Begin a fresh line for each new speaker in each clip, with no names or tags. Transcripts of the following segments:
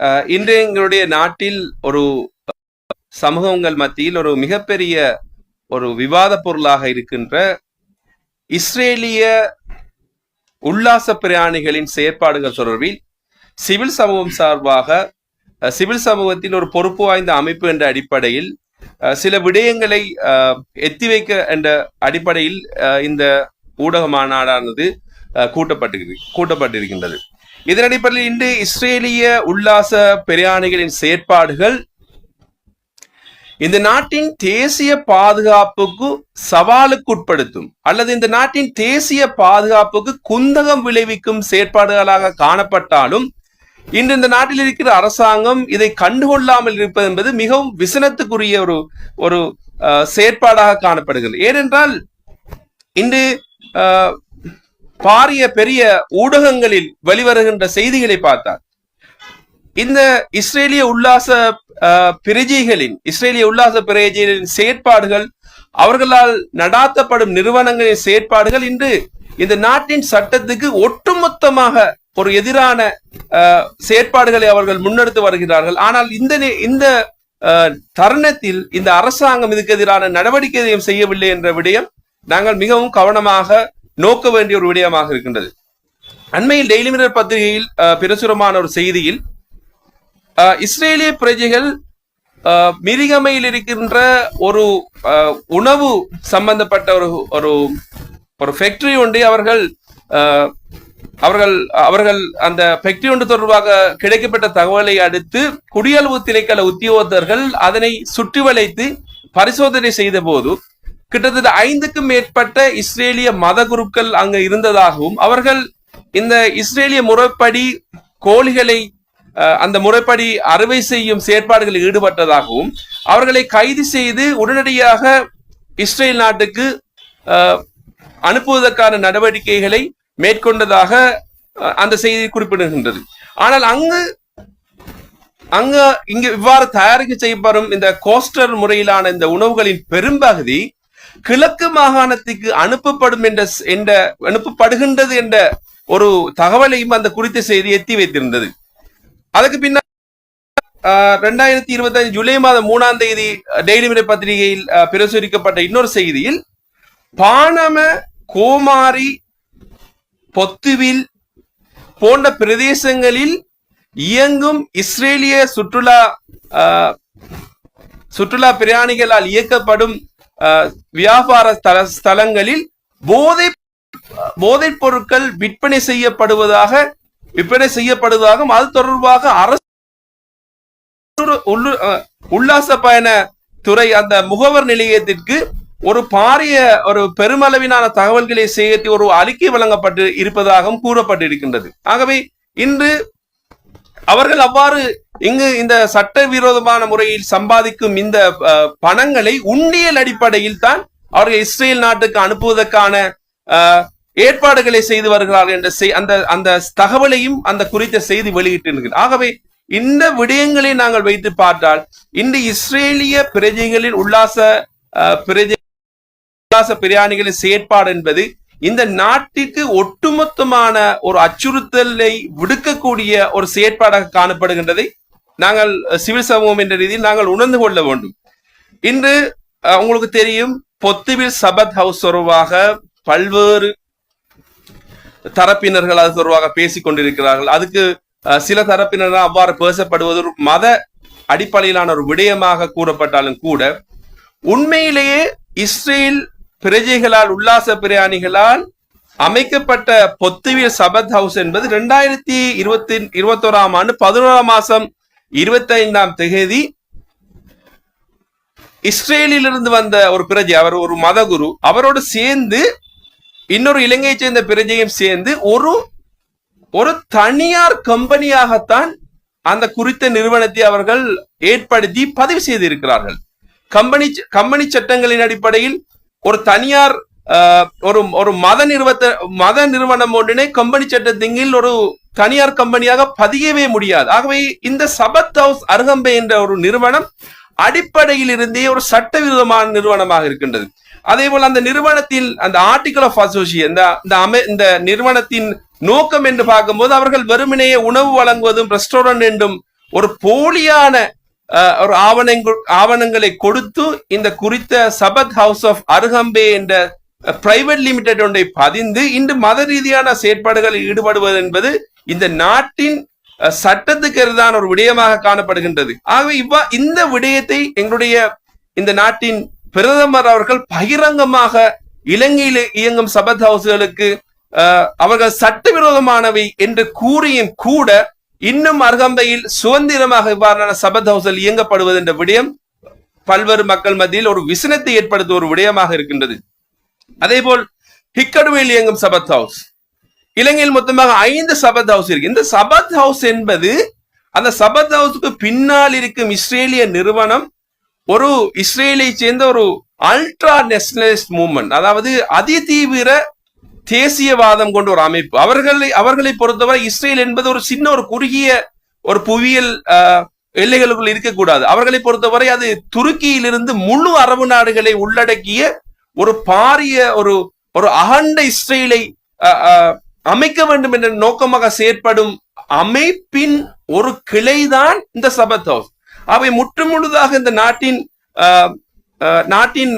அஹ், இன்று எங்களுடைய நாட்டில் ஒரு சமூகங்கள் மத்தியில் ஒரு மிகப்பெரிய ஒரு விவாத பொருளாக இருக்கின்ற இஸ்ரேலிய உல்லாச பிரயாணிகளின் செயற்பாடுகள் தொடர்பில் சிவில் சமூகம் சார்பாக சிவில் சமூகத்தின் ஒரு பொறுப்பு வாய்ந்த அமைப்பு என்ற அடிப்படையில் அஹ், சில விடயங்களை அஹ், எத்தி வைக்க என்ற அடிப்படையில் அஹ், இந்த ஊடக மாநாடானது அஹ், கூட்டப்பட்டிருக்கின்றது. இதன் அடிப்படையில் இன்று இஸ்ரேலிய உல்லாச பிரயாணிகளின் செயற்பாடுகள் இந்த நாட்டின் தேசிய பாதுகாப்புக்கு சவாலுக்குட்படுத்தும் அல்லது இந்த நாட்டின் தேசிய பாதுகாப்புக்கு குந்தகம் விளைவிக்கும் செயற்பாடுகளாக காணப்பட்டாலும் இன்று இந்த நாட்டில் இருக்கிற அரசாங்கம் இதை கண்டுகொள்ளாமல் இருப்பது என்பது மிகவும் விசனத்துக்குரிய ஒரு ஒரு அஹ், செயற்பாடாக காணப்படுகிறது. ஏனென்றால் இன்று பாரிய பெரிய ஊடகங்களில் வெளிவருகின்ற செய்திகளை பார்த்தால் இந்த இஸ்ரேலிய உல்லாச அஹ், பிரஜைகளின் இஸ்ரேலிய உல்லாச பிரஜைகளின் செயற்பாடுகள் அவர்களால் நடாத்தப்படும் நிறுவனங்களின் செயற்பாடுகள் இன்று இந்த நாட்டின் சட்டத்துக்கு ஒட்டுமொத்தமாக ஒரு எதிரான செயற்பாடுகளை அவர்கள் முன்னெடுத்து வருகிறார்கள். ஆனால் இந்த நே- இந்த அஹ், தருணத்தில் இந்த அரசாங்கம் இதுக்கு எதிரான நடவடிக்கை எதையும் செய்யவில்லை என்ற விடயம் நாங்கள் மிகவும் கவனமாக நோக்க வேண்டிய ஒரு விடயமாக இருக்கின்றது. அண்மையில் டெய்லி மிரர் பத்திரிகையில் அஹ், பிரசுரமான ஒரு செய்தியில் இஸ்ரேலிய பிரஜைகள் அஹ், மிரிகமையில் இருக்கின்ற ஒரு அஹ், உணவு சம்பந்தப்பட்ட ஒரு ஒரு ஒரு ஃபேக்டரி ஒன்றை அவர்கள் அவர்கள் அவர்கள் அந்த ஃபேக்டரி ஒன்று தொடர்பாக கிடைக்கப்பட்ட தகவலை அடுத்து குடியளவு திணைக்கள உத்தியோகத்தர்கள் அதனை சுற்றி வளைத்து பரிசோதனை செய்த போது கிட்டத்தட்ட ஐந்துக்கும் மேற்பட்ட இஸ்ரேலிய மத குருக்கள் அங்கு இருந்ததாகவும் அவர்கள் இந்த இஸ்ரேலிய முறைப்படி கோழிகளை அஹ், அந்த முறைப்படி அறுவை செய்யும் செயற்பாடுகளில் ஈடுபட்டதாகவும் அவர்களை கைது செய்து உடனடியாக இஸ்ரேல் நாட்டுக்கு அனுப்புவதற்கான நடவடிக்கைகளை மேற்கொண்டதாக அந்த செய்தி குறிப்பிடுகின்றது. ஆனால் அங்கு அங்க இங்கு இவ்வாறு தயாரிக்க செய்யப்படும் இந்த கோஸ்டர் முறையிலான இந்த உணவுகளின் பெரும்பகுதி கிழக்கு மாகாணத்துக்கு அனுப்பப்படும் என்ற என்ற அனுப்பப்படுகின்றது என்ற ஒரு தகவலையும் அந்த குறித்த செய்தி எத்தி வைத்திருந்தது. அதுக்கு பின்னர் ரெண்டாயிரத்தி இருபத்தி அஞ்சு ஜூலை மாதம் மூணாம் தேதி டெய்லி மிரர் பத்திரிகையில் பிரசுரிக்கப்பட்ட இன்னொரு செய்தியில் பானம கோமாரி பொத்துவில் போன்ற பிரதேசங்களில் இயங்கும் இஸ்ரேலிய சுற்றுலா அஹ், சுற்றுலா பிரயாணிகளால் இயக்கப்படும் வியாபார ஸ்தல ஸ்தலங்களில் போதை போதைப் பொருட்கள் விற்பனை செய்யப்படுவதாக விற்பனை செய்யப்படுவதாகவும் அது தொடர்பாக அரசு அஹ், உல்லாச பயண துறை அந்த முகவர் நிலையத்திற்கு ஒரு பாரிய ஒரு பெருமளவிலான தகவல்களை சேர்த்து ஒரு அறிக்கை வழங்கப்பட்டு இருப்பதாகவும் கூறப்பட்டிருக்கின்றது. ஆகவே இன்று அவர்கள் அவ்வாறு இங்கு இந்த சட்டவிரோதமான முறையில் சம்பாதிக்கும் இந்த பணங்களை உண்டியல் அடிப்படையில் தான் அவர்கள் இஸ்ரேல் நாட்டுக்கு அனுப்புவதற்கான அஹ், ஏற்பாடுகளை செய்து வருகிறார்கள் என்ற செய்- அந்த அந்த தகவலையும் அந்த குறித்த செய்தி வெளியிட்டிருக்கிறது. ஆகவே இந்த விடயங்களை நாங்கள் வைத்து பார்த்தால் இந்த இஸ்ரேலிய பிரஜைகளின் உல்லாச பிரஜை உல்லாச பிரயாணிகளின் செயற்பாடு என்பது இந்த நாட்டிற்கு ஒட்டுமொத்தமான ஒரு அச்சுறுத்தலை விடுக்கக்கூடிய ஒரு செயற்பாடாக காணப்படுகின்றதை. நாங்கள் சிவில் சமூகம் என்ற ரீதியில் நாங்கள் உணர்ந்து கொள்ள வேண்டும். இன்று உங்களுக்கு தெரியும் பொத்துவில் சபத் ஹவுஸ் தொடர்பாக பல்வேறு தரப்பினர்கள் அது தொடர்பாக பேசிக் கொண்டிருக்கிறார்கள். அதுக்கு அஹ், சில தரப்பினர் அவ்வாறு பேசப்படுவது ஒரு மத அடிப்படையிலான ஒரு விடயமாக கூறப்பட்டாலும் கூட உண்மையிலேயே இஸ்ரேல் பிரஜைகளால் உல்லாச பிரயாணிகளால் அமைக்கப்பட்ட பொத்துவியல் சபத் ஹவுஸ் என்பது ரெண்டாயிரத்தி இருபத்தி இருபத்தோராம் ஆண்டு பதினோராம் மாசம் இருபத்தி ஐந்தாம் தேதி இஸ்ரேலிலிருந்து வந்த ஒரு பிரஜை அவர் ஒரு மதகுரு. அவரோடு சேர்ந்து இன்னொரு இலங்கையை சேர்ந்த பிரஜையும் சேர்ந்து ஒரு ஒரு தனியார் கம்பெனியாகத்தான் அந்த குறித்த நிறுவனத்தை அவர்கள் ஏற்படுத்தி பதிவு செய்திருக்கிறார்கள். கம்பெனி கம்பெனி சட்டங்களின் அடிப்படையில் ஒரு தனியார் ஒரு ஒரு மத நிறுவத்த மத நிறுவனம் ஒன்றினை கம்பெனி சட்ட திங்கில் ஒரு தனியார் கம்பெனியாக பதியவே முடியாது. ஆகவே இந்த சபத் ஹவுஸ் அருகம்பை என்ற ஒரு நிறுவனம் அடிப்படையில் இருந்தே ஒரு சட்டவிரோதமான நிறுவனமாக இருக்கின்றது. அதே போல் அந்த நிறுவனத்தில் அந்த ஆர்டிகல் ஆஃப் அசோசியேஷன் இந்த இந்த அமை இந்த நிறுவனத்தின் நோக்கம் என்று பார்க்கும்போது அவர்கள் வெறுமனேயே உணவு வழங்குவதும் ரெஸ்டாரண்ட் என்றும் ஒரு போலியான ஒரு ஆவணங்கள் ஆவணங்களை கொடுத்து இந்த குறித்த சபத் ஹவுஸ் ஆஃப் அருகம்பே என்ற பிரைவேட் லிமிடெட் ஒன்றை பதிந்து இன்று மத ரீதியான செயற்பாடுகளில் ஈடுபடுவது என்பது இந்த நாட்டின் சட்டத்துக்கு எதிரான ஒரு விடயமாக காணப்படுகின்றது. ஆகவே இவ்வா இந்த விடயத்தை எங்களுடைய இந்த நாட்டின் பிரதமர் அவர்கள் பகிரங்கமாக இலங்கையில் இயங்கும் சபத் ஹவுஸ்களுக்கு அவர்கள் சட்டவிரோதமானவை என்று கூறியும் கூட இன்னும் அருகம்பையில் சுதந்திரமாக இவ்வாறான சபத் ஹவுசல் இயங்கப்படுவது என்ற விடயம் பல்வேறு மக்கள் மத்தியில் ஒரு விசனத்தை ஏற்படுத்தும் ஒரு விடயமாக இருக்கின்றது. அதேபோல் ஹிக்கடுவையில் இயங்கும் சபத் ஹவுஸ் இலங்கையில் மொத்தமாக ஐந்து சபத் ஹவுஸ் இருக்கு. இந்த சபத் ஹவுஸ் என்பது அந்த சபத் ஹவுஸுக்கு பின்னால் இருக்கும் இஸ்ரேலிய நிறுவனம் ஒரு இஸ்ரேலை சேர்ந்த ஒரு அல்ட்ரா நேஷனலிஸ்ட் மூவ்மெண்ட் அதாவது அதிதீவிர தேசியவாதம் கொண்ட ஒரு அமைப்பு. அவர்களை அவர்களை பொறுத்தவரை இஸ்ரேல் என்பது ஒரு சின்ன ஒரு குறுகிய ஒரு புவியியல் ஆஹ், எல்லைகளுக்குள் இருக்கக்கூடாது. அவர்களை பொறுத்தவரை அது துருக்கியிலிருந்து முழு அரபு நாடுகளை உள்ளடக்கிய ஒரு பாரிய ஒரு ஒரு அகண்ட இஸ்ரேலை அமைக்க வேண்டும் என்ற நோக்கமாக செயற்படும் அமைப்பின் ஒரு கிளைதான் இந்த சபத் ஹவுஸ் அவை முற்றுமுழுதாக இந்த நாட்டின் ஆஹ், நாட்டின்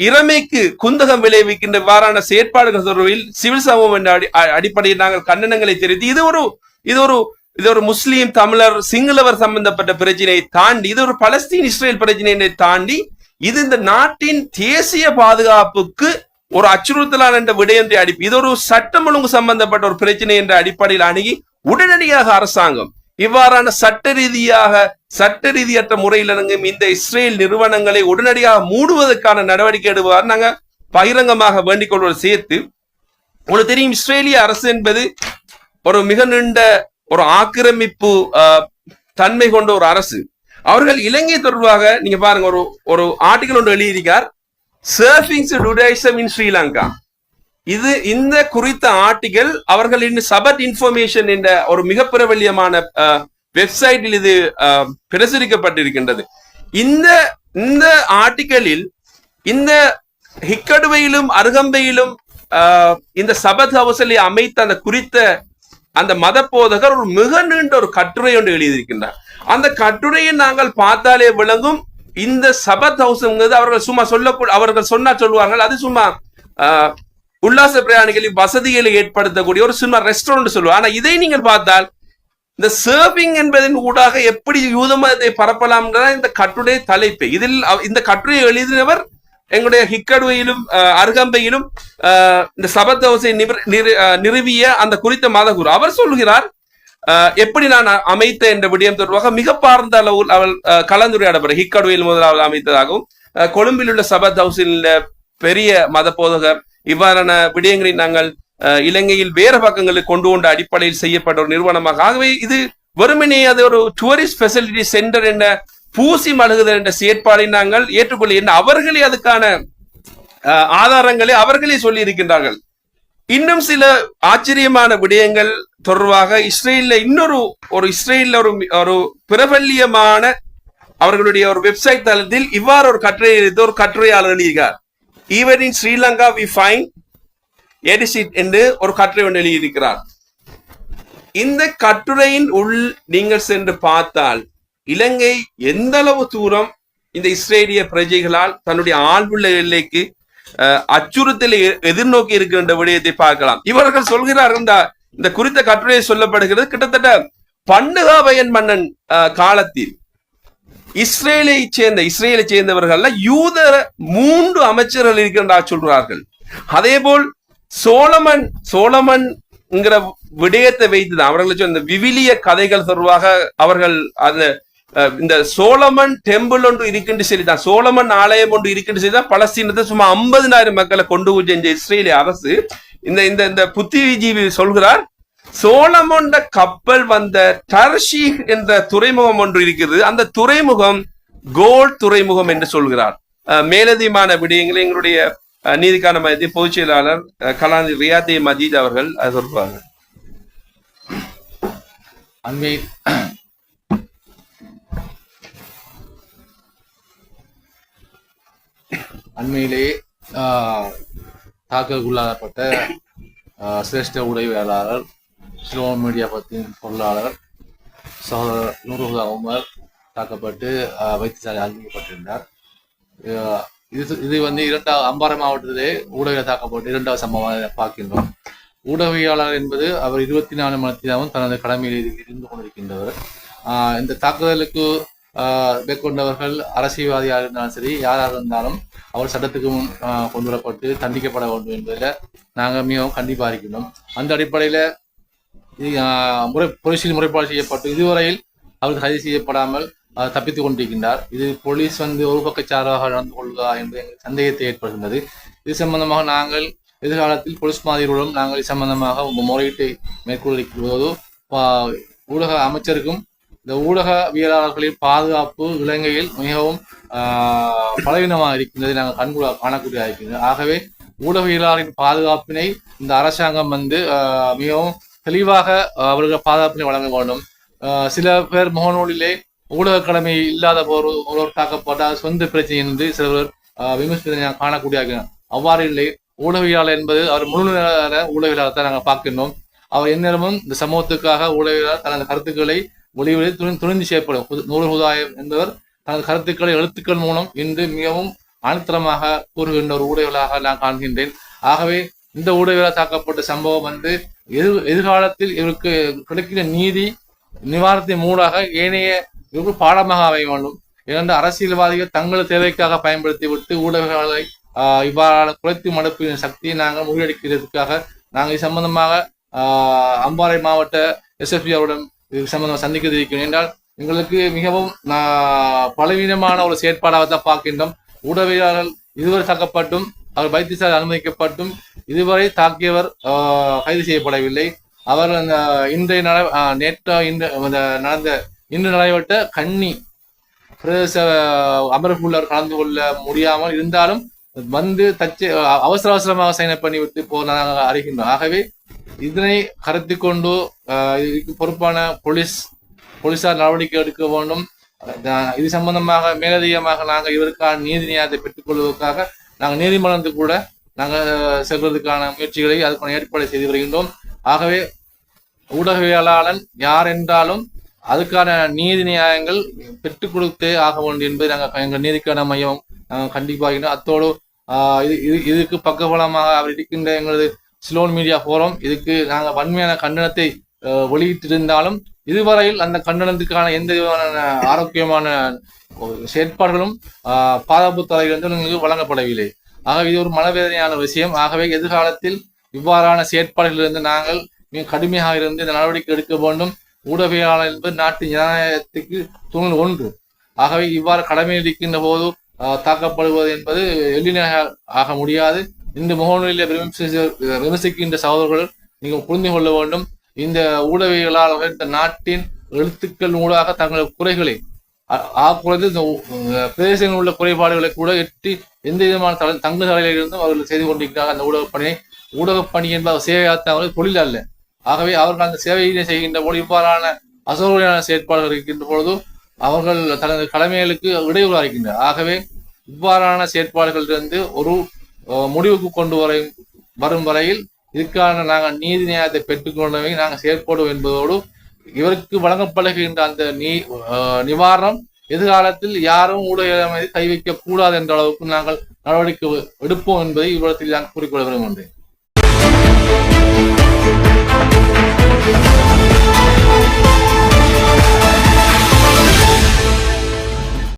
இறமைக்கு குந்தகம் விளைவிக்கின்ற இவ்வாறான செயற்பாடுகள் தொடர்பில் சிவில் சமூகம் என்ற அடிப்படையில் நாங்கள் கண்டனங்களை தெரிவித்து இது ஒரு இது ஒரு இது ஒரு முஸ்லீம் தமிழர் சிங்களவர் சம்பந்தப்பட்ட பிரச்சனையை தாண்டி இது ஒரு பலஸ்தீன் இஸ்ரேல் பிரச்சனையை தாண்டி இது இந்த நாட்டின் தேசிய பாதுகாப்புக்கு ஒரு அச்சுறுத்தலான என்ற விடயத்தை அடிப்பு இது ஒரு சட்டம் ஒழுங்கு சம்பந்தப்பட்ட ஒரு பிரச்சனை என்ற அடிப்படையில் அணுகி உடனடியாக அரசாங்கம் இவ்வாறான சட்ட ரீதியாக சட்ட ரீதியற்ற முறையில் இறங்கும் இந்த இஸ்ரேல் நிறுவனங்களை உடனடியாக மூடுவதற்கான நடவடிக்கை எடுவார் நாங்க பகிரங்கமாக வேண்டிக் கொள்வதை சேர்த்து உங்களுக்கு தெரியும் இஸ்ரேலிய அரசு என்பது ஒரு மிக நீண்ட ஒரு ஆக்கிரமிப்பு ஆஹ், தன்மை கொண்ட ஒரு அரசு. அவர்கள் இலங்கை தொடர்பாக நீங்க பாருங்க ஒரு ஒரு ஆர்டிகல் ஒன்று எழுதியிருக்கார். சர்ஃபிங் டுடேசம் இன் ஸ்ரீலங்கா இது இந்த குறித்த ஆர்டிகல் அவர்களின் சபட் இன்ஃபர்மேஷன் என்ற ஒரு மிக பிரபல்யமான வெப்சைட்டில் இது பிரசுரிக்கப்பட்டிருக்கின்றது. இந்த இந்த ஆர்டிகலில் இந்த ஹிக்கடுவையிலும் அருகம்பையிலும் ஆஹ், இந்த சபத் ஹவுசலை அமைத்த அந்த குறித்த அந்த மத போதகர் ஒரு மிக நீண்ட ஒரு கட்டுரை ஒன்று எழுதியிருக்கின்றார். அந்த கட்டுரையை நாங்கள் பார்த்தாலே விளங்கும் இந்த சபத் ஹவுஸ்ங்கிறது அவர்கள் சும்மா சொல்ல அவர்கள் சொன்னா சொல்லுவார்கள் அது சும்மா ஆஹ், உல்லாச பிரயாணிகளின் வசதிகளை ஏற்படுத்தக்கூடிய ஒரு சின்ன ரெஸ்டாரண்ட் சொல்லுவோம். ஆனா இதை நீங்கள் பார்த்தால் இந்த சர்விங் என்பதன் ஊடாக எப்படி யூத மதத்தை பரப்பலாம் இந்த கட்டுரை தலைப்பு. இதில் இந்த கட்டுரையை எழுதினவர் எங்களுடைய ஹிக்கடுவையிலும் அருகம்பையிலும் இந்த சபத்தவசை நிறுவிய அந்த குறித்த மதகுரு. அவர் சொல்கிறார் எப்படி நான் அமைத்த என்ற விடயம் தொடர்பாக மிக பார்ந்த அளவில் அவள் அஹ், கலந்துரையாடப்படுற ஹிக்கடுவையில் முதலாவது அமைத்ததாகவும் கொழும்பில் உள்ள சபத் ஹவுஸில் பெரிய மத போதகர் இவ்வாறான விடயங்களை நாங்கள் அஹ், இலங்கையில் வேறு பக்கங்களுக்கு கொண்டு கொண்ட அடிப்படையில் செய்யப்பட்ட ஒரு நிறுவனமாக. ஆகவே இது வெறுமனே அது ஒரு டூரிஸ்ட் ஃபெசிலிட்டி சென்டர் என்ற பூசி மழுகுதல் என்ற செயற்பாடை நாங்கள் ஏற்றுக்கொள்ள என்ன அவர்களே அதுக்கான ஆதாரங்களை அவர்களே சொல்லி இருக்கின்றார்கள் இன்னும் சில ஆச்சரியமான விடயங்கள் தொடர்பாக இஸ்ரேல்ல இன்னொரு ஒரு இஸ்ரேல்ல ஒரு ஒரு பிரபல்யமான அவர்களுடைய ஒரு வெப்சைட் தளத்தில் இவ்வாறு ஒரு கட்டுரை ஒரு கட்டுரையாளர் எழுதியிருக்கார். Even in Sri Lanka we fine எடிசிட் என்று ஒரு கட்டுரை ஒன்று எழுதியிருக்கிறார். இந்த கட்டுரையின் உள் நீங்கள் சென்று பார்த்தால் இலங்கை எந்த அளவு தூரம் இந்த இஸ்ரேலிய பிரஜைகளால் தன்னுடைய ஆழ்வுள்ள எல்லைக்கு அஹ், அச்சுறுத்தலை எதிர்நோக்கி இருக்கின்ற விடயத்தை பார்க்கலாம். இவர்கள் சொல்கிறார்கள் இந்த இந்த குறித்த கட்டுரையை சொல்லப்படுகிறது கிட்டத்தட்ட பண்டுகாபயன் மன்னன் காலத்தில். இஸ்ரேலை சேர்ந்த இஸ்ரேலை சேர்ந்தவர்கள் யூத மூன்று அமைச்சர்கள் இருக்கின்றா சொல்கிறார்கள். அதேபோல் சோழமன் சோழமன்ங்கிற விடயத்தை வைத்துதான் அவர்களை சொன்ன விவிலிய கதைகள் தொடர்பாக அவர்கள் அந்த அஹ், இந்த சோழமன் டெம்பிள் ஒன்று இருக்கின்ற சரிதான் சோழமன் ஆலயம் ஒன்று இருக்கின்ற சரிதான் பலஸ்தீனத்தை சும்மா ஐம்பதினாயிரம் மக்களை கொண்டு செஞ்ச இஸ்ரேலிய அரசு இந்த இந்த இந்த புத்திஜீவி சொல்கிறார். சோழமொண்ட கப்பல் வந்த டர்ஷி என்ற துறைமுகம் ஒன்று இருக்கிறது. அந்த துறைமுகம் கோல் துறைமுகம் என்று சொல்கிறார். அஹ், மேலதிகமான விடயங்களை எங்களுடைய நீதிக்கான மையத்தின் பொதுச் செயலாளர் கலாநிதி ரியாத்தி மஜீத் அவர்கள் சொல்வாங்க
அண்மையில் அண்மையிலே ஆஹ், ஆஹ், சிரேஷ்ட உடைவியலாளர் ஸ்லோ மீடியா பத்தின் பொருளாளர் சகோதரர் நூறுகா உமர் தாக்கப்பட்டு வைத்தியசாலை அறிவிக்கப்பட்டிருந்தார் இது இது வந்து இரண்டாவது அம்பாறை மாவட்டத்திலே ஊடக தாக்கப்பட்டு இரண்டாவது சம்பவமாக பார்க்கின்றோம். ஊடகவியலாளர் என்பது அவர் இருபத்தி நாலு மணித்தினாவும் தனது கடமையில் இருந்து கொண்டிருக்கின்றவர். இந்த தாக்குதலுக்கு மேற்கொண்டவர்கள் அரசியல்வாதியாக இருந்தாலும் சரி யாராக இருந்தாலும் அவர் சட்டத்துக்கு முன் கொண்டு வரப்பட்டு தண்டிக்கப்பட வேண்டும் என்பதில் நாங்கள் மிகவும் கண்டிப்பாக இருக்கின்றோம். அந்த அடிப்படையில் முறை போலீசில் முறைப்பாடு செய்யப்பட்டு இதுவரையில் அவர் கைது செய்யப்படாமல் தப்பித்துக் கொண்டிருக்கின்றார். இது போலீஸ் வந்து ஒரு பக்கச்சாராக நடந்து கொள்வதா என்று எங்களுக்கு சந்தேகத்தை ஏற்படுகின்றது இது சம்பந்தமாக நாங்கள் எதிர்காலத்தில் போலீஸ் மாதிரிகளுடன் நாங்கள் இது சம்பந்தமாக முறையீட்டை மேற்கொள்ளிருப்பதோடு ஊடக அமைச்சருக்கும் இந்த ஊடகவியலாளர்களின் பாதுகாப்பு இலங்கையில் மிகவும் ஆஹ், பலவீனமாக இருக்கின்றதை நாங்கள் கண்கூட காணக்கூடியதாக இருக்கின்றது. ஆகவே ஊடகவியலாளரின் பாதுகாப்பினை இந்த அரசாங்கம் வந்து ஆஹ், மிகவும் தெளிவாக அவர்கள் பாதுகாப்பினை வழங்க வேண்டும். சில பேர் முகநூலிலே ஊடக கடமை இல்லாத ஒரு ஒருவர் தாக்கப்பட்டால் சொந்த பிரச்சனை என்று சிலர் ஆஹ், விமர்சிப்பதை காணக்கூடிய அவ்வாறு இல்லை. ஊடகவியலாளர் என்பது அவர் முழு நேர ஊடகவியலாளர் தான் நாங்கள் பார்க்கின்றோம். அவர் எந்நேரமும் இந்த சமூகத்துக்காக ஊடகவியலாளர் தனது கருத்துக்களை வெளிவெளி துணி துணிந்து செய்யப்படும் நூறு ஹுதாயம் என்பவர் தனது கருத்துக்களை எழுத்துக்கள் மூலம் இன்று மிகவும் ஆணித்தரமாக கூறுகின்ற ஒரு ஊடகவியலாக நான் காண்கின்றேன். ஆகவே இந்த ஊடகவியலால் தாக்கப்பட்ட சம்பவம் வந்து எதிர் எதிர்காலத்தில் இவருக்கு கிடைக்கிற நீதி நிவாரணத்தின் மூலமாக ஏனைய இவருக்கு பாடமாக அமைய வேண்டும் இரண்டு அரசியல்வாதிகள் தங்கள் தேவைக்காக பயன்படுத்தி விட்டு ஊடகங்களை ஆஹ், இவ்வாறான குறைத்து மடுப்பின் சக்தியை நாங்கள் முறியடிக்கிறதுக்காக நாங்கள் இது சம்பந்தமாக ஆஹ், அம்பாறை மாவட்ட எஸ்எஃபி அவருடன் இது சம்பந்தமாக சந்திக்க இருக்கிறோம். என்றால் எங்களுக்கு மிகவும் பலவீனமான ஒரு செயற்பாடாக தான் பார்க்கின்றோம். ஊடகவியலாளர்கள் இதுவரை தாக்கப்பட்டும் அவர் வைத்தியசாலை அனுமதிக்கப்பட்டும் இதுவரை தாக்கியவர் ஆஹ், கைது செய்யப்படவில்லை. அவர் அந்த இன்றைய நட ஆஹ், நேற்று இன்று நடந்த இன்று நடைபெற்ற கன்னி பிரதேச அமர்வுள்ளவர் கலந்து கொள்ள முடியாமல் இருந்தாலும் வந்து தச்சு அவசர அவசரமாக சைன் பண்ணிவிட்டு பண்ணி அறிகின்றோம் ஆகவே இதனை கருத்தி கொண்டு ஆஹ், இதுக்கு பொறுப்பான போலீஸ் போலீசார் நடவடிக்கை எடுக்க வேண்டும். இது சம்பந்தமாக மேலதிகமாக நாங்கள் இவருக்கான நீதி நியாயத்தை பெற்றுக்கொள்வதற்காக நாங்கள் நீதிமன்றத்துக்கு கூட நாங்கள் செல்வதற்கான முயற்சிகளை அதுக்கான ஏற்பாடு செய்து வருகின்றோம். ஆகவே ஊடகவியலாளன் யார் என்றாலும் அதுக்கான நீதி நியாயங்கள் பெற்றுக் கொடுத்தே ஆக வேண்டும் என்பது நாங்கள் எங்கள் நீதிக்கான மையம் நாங்கள் கண்டிப்பாக அத்தோடு ஆஹ், இது இது இதுக்கு பக்கபலமாக அவர் இருக்கின்ற எங்களது சிலோன் மீடியா போரம் இதுக்கு நாங்கள் வன்மையான கண்டனத்தை வெளியிட்டிருந்தாலும் இதுவரையில் அந்த கண்டனத்துக்கான எந்த விதமான ஆரோக்கியமான செயற்பாடுகளும் ஆஹ், பாதுகாப்பு தலைவர்கள் வழங்கப்படவில்லை. ஆகவே இது ஒரு மனவேதனையான விஷயம். ஆகவே எதிர்காலத்தில் இவ்வாறான செயற்பாடுகளிலிருந்து நாங்கள் மிக கடுமையாக இருந்து இந்த நடவடிக்கை எடுக்க வேண்டும். ஊடகவியலாளர் என்பது நாட்டு ஜனநாயகத்துக்கு தூண் ஒன்று. ஆகவே இவ்வாறு கடமையில் இருக்கின்ற போது ஆஹ், தாக்கப்படுவது என்பது எளிமையாக ஆக முடியாது. இந்த முகநூலில் விமர்சி- விமர்சிக்கின்ற சகோதரர்கள் நீங்கள் புரிந்து கொள்ள வேண்டும். இந்த ஊடகவியலாளர்கள் இந்த நாட்டின் எழுத்துக்கள் ஊடாக தங்கள் குறைகளை ஆக்குறது இந்த பிரதேசங்களில் உள்ள குறைபாடுகளை கூட எட்டி எந்த விதமான தல- தங்கு தலையிலிருந்தும் அவர்கள் செய்து கொண்டிருக்கிறார்கள் அந்த ஊடகப் பணியை. ஊடகப் பணி என்பது சேவையாத்த அவர்கள் தொழில் அல்ல. ஆகவே அவர்கள் அந்த சேவையினை செய்கின்ற போது இவ்வாறான அசௌகரியான செயற்பாடுகள் இருக்கின்ற பொழுது அவர்கள் தனது கடமைகளுக்கு இடையூறு இருக்கின்றனர். ஆகவே இவ்வாறான செயற்பாடுகளிலிருந்து ஒரு முடிவுக்கு கொண்டு வரை வரும் வரையில் இதுக்கான நாங்கள் நீதி நியாயத்தை பெற்றுக்கொண்டவை நாங்கள் செயற்படுவோம் என்பதோடு இவருக்கு வழங்கப்படுகின்ற அந்த நீ நிவாரணம் எதிர்காலத்தில் யாரும் ஊடக கை வைக்க கூடாது என்ற அளவுக்கு நாங்கள் நடவடிக்கை எடுப்போம் என்பதை இவ்விடத்தில் நான் கூறிக்கொள்ள விரும்புகின்றேன்.